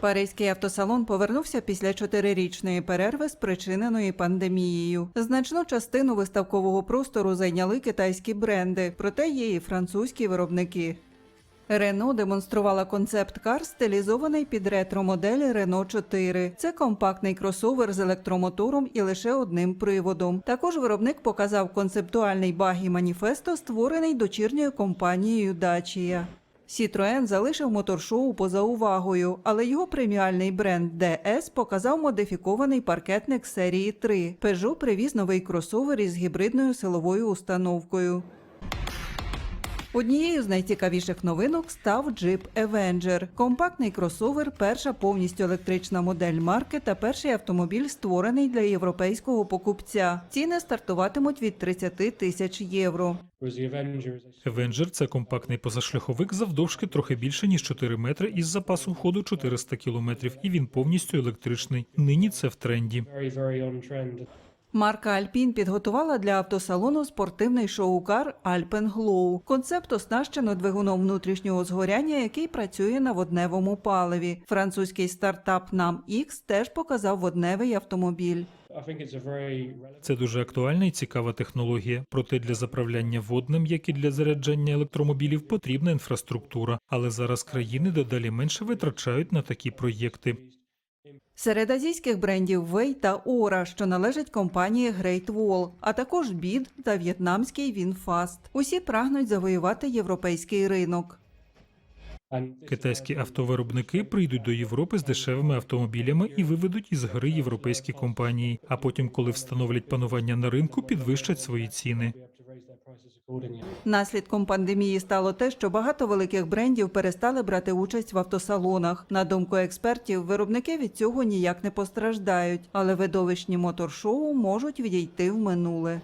Паризький автосалон повернувся після чотирирічної перерви, спричиненої пандемією. Значну частину виставкового простору зайняли китайські бренди, проте є і французькі виробники. Рено демонструвала концепт кар, стилізований під ретро-модель Renault 4. Це компактний кросовер з електромотором і лише одним приводом. Також виробник показав концептуальний багі маніфесто, створений дочірньою компанією Dacia. Citroën залишив моторшоу поза увагою, але його преміальний бренд DS показав модифікований паркетник серії 3. Peugeot привіз новий кросовер із гібридною силовою установкою. Однією з найцікавіших новинок став Jeep Avenger. Компактний кросовер, перша повністю електрична модель марки та перший автомобіль, створений для європейського покупця. Ціни стартуватимуть від 30 тисяч євро. Avenger – це компактний позашляховик завдовжки трохи більше ніж 4 метри із запасом ходу 400 кілометрів, і він повністю електричний. Нині це в тренді. Марка Alpine підготувала для автосалону спортивний шоу-кар Alpen Glow. Концепт оснащено двигуном внутрішнього згоряння, який працює на водневому паливі. Французький стартап NAM X теж показав водневий автомобіль. Це дуже актуальна і цікава технологія. Проте для заправляння водним, як і для заряджання електромобілів, потрібна інфраструктура. Але зараз країни дедалі менше витрачають на такі проєкти. Серед азійських брендів Wei та Ора, що належать компанії Great Wall, а також BID та в'єтнамський VinFast. Усі прагнуть завоювати європейський ринок. Китайські автовиробники прийдуть до Європи з дешевими автомобілями і виведуть із гри європейські компанії. А потім, коли встановлять панування на ринку, підвищать свої ціни. Наслідком пандемії стало те, що багато великих брендів перестали брати участь в автосалонах. На думку експертів, виробники від цього ніяк не постраждають, але видовищні моторшоу можуть відійти в минуле.